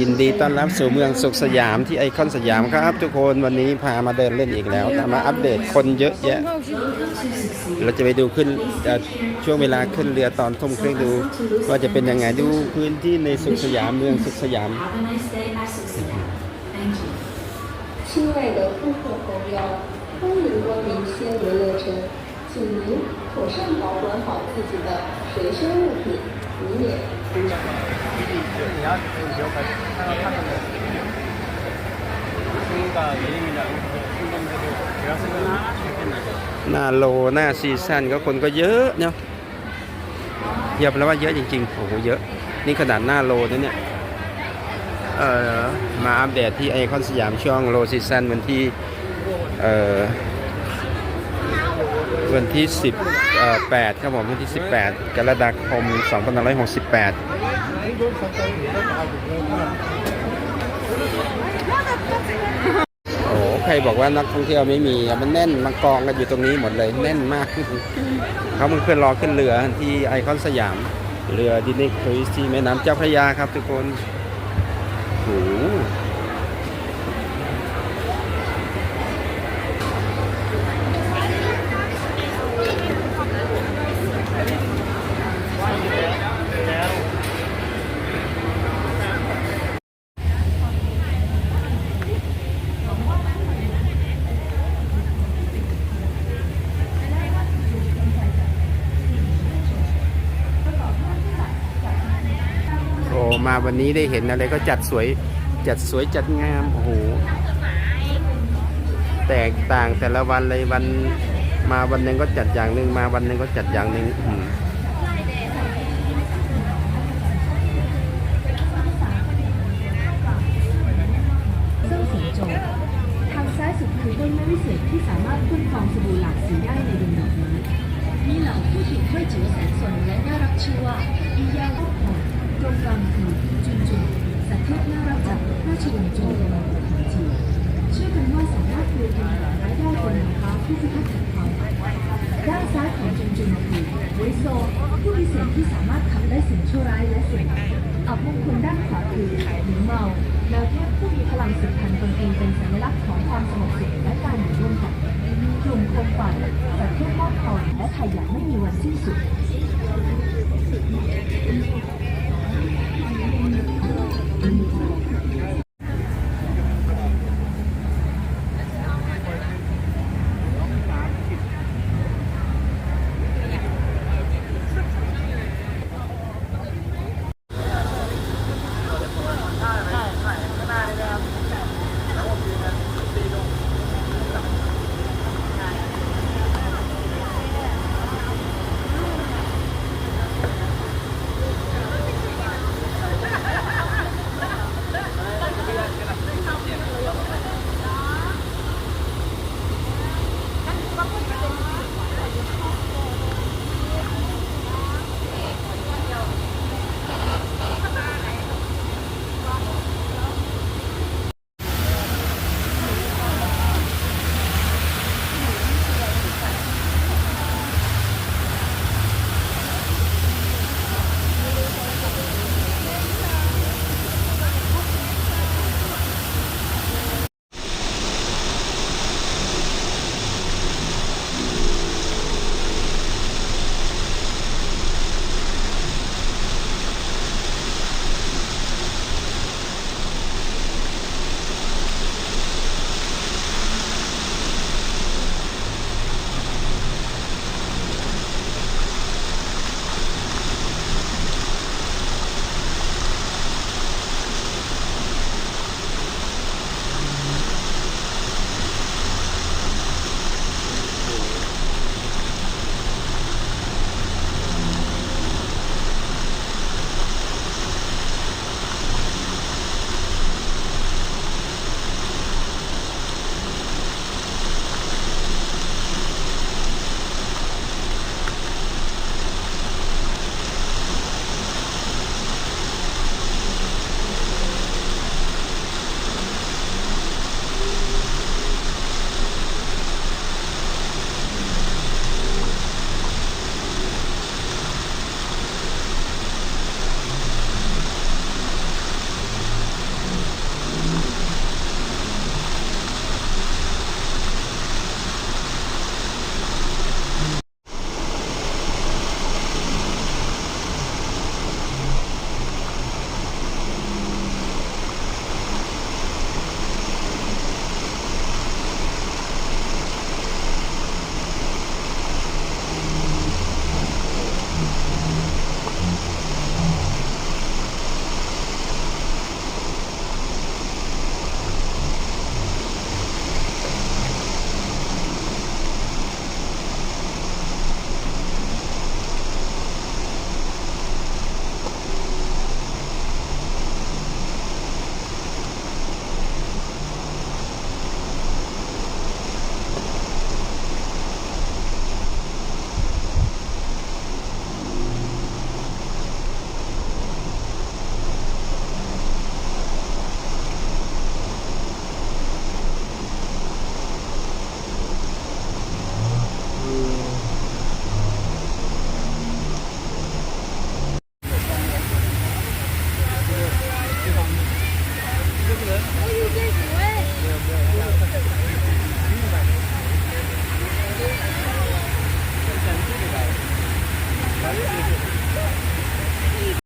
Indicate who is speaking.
Speaker 1: ยินดีต้อนรับสู่เมืองสุขสยามที่ไอคอนสยามครับ ทุกคนวันนี้พามาเดินเล่นอีกแล้วมาอัปเดตคนเยอะแยะ เราจะไปดูขึ้นเอ่อช่วงเวลาขึ้นเรือตอนทุ่มครึ่งดู ว่าจะเป็นยังไงดูพื้นที่ในสุขสยามเมืองสุขสยาม
Speaker 2: Have a nice day at Suxian. Thank you.
Speaker 3: 亲爱的顾客朋友，欢迎光临仙游乐城，请您妥善保管好自己的随身物品， 以免
Speaker 4: 你要有可看到他们的新的移民的运动这个主要是跟他学生的。
Speaker 1: หน้าโลหน้าซีซั่นก็คนก็เยอะเนาะเยียบแล้วว่าเยอะจริงๆโอ้โหเยอะ นี่ขนาดหน้าโลนะเนี่ยเอ่อมาอัปเดตที่ไอคอนสยามช่วงโลซีซั่นวันที่เอ่อ วันที่ 18 ครับผมวันที่ 18 กรกฎาคม 2568โอ้โหใครบอกว่านักท่องเที่ยวไม่มีมันแน่นมากองกันอยู่ตรงนี้หมดเลยแน่นมาก เขามันเพื่อนรอขึ้นเรือที่ไอคอนสยาม เรือดิสนีย์ครูซที่แม่น้ำเจ้าพระยาครับทุกคนโอ้โหโอ้ มาวันนี้ได้เห็นอะไรก็จัดสวยจัดสวยจัดงามโอ้โหแตกต่างแต่ละวันเลยวันมาวันหนึ่งก็จัดอย่างหนึ่งมาวันหนึ่งก็จัดอย่างหนึ่งอืม
Speaker 5: ซึ่งสีโจทย์ทางซ้ายสุดคือต้นไม้วิเศษที่สามารถพ่นฟองสบู่หลากสีได้ในดวงดอกไม้มีเหล่าผู้หญิงห้อยจิ๋วแสนสนและน่ารักชื่อว่าอียาลูกหอมตรงกลางคือจุนจุนสัตว์เทพน่ารัก จากราชวงศ์โจวในประเทศจีนเชื่อกันว่าสามารถปลูกเป็นรายได้เป็นนางฟ้าผู้พิทักษ์แผ่นดินด้านซ้ายของจุนจุนคือเวโซผู้พิเศษที่สามารถขับได้สิ่งชั่วร้ายและสิ่งอับมงคลด้านขวาคือหนิงเมาแมวเทพผู้มีพลังสืบพันธุ์ตนเองเป็นสัญลักษณ์ของความสงบสุขและการอยู่ร่วมกันกลุ่มโคมไฟสัตว์เทพมอบพรและขยะไม่มีวันสิ้นสุด Thank you.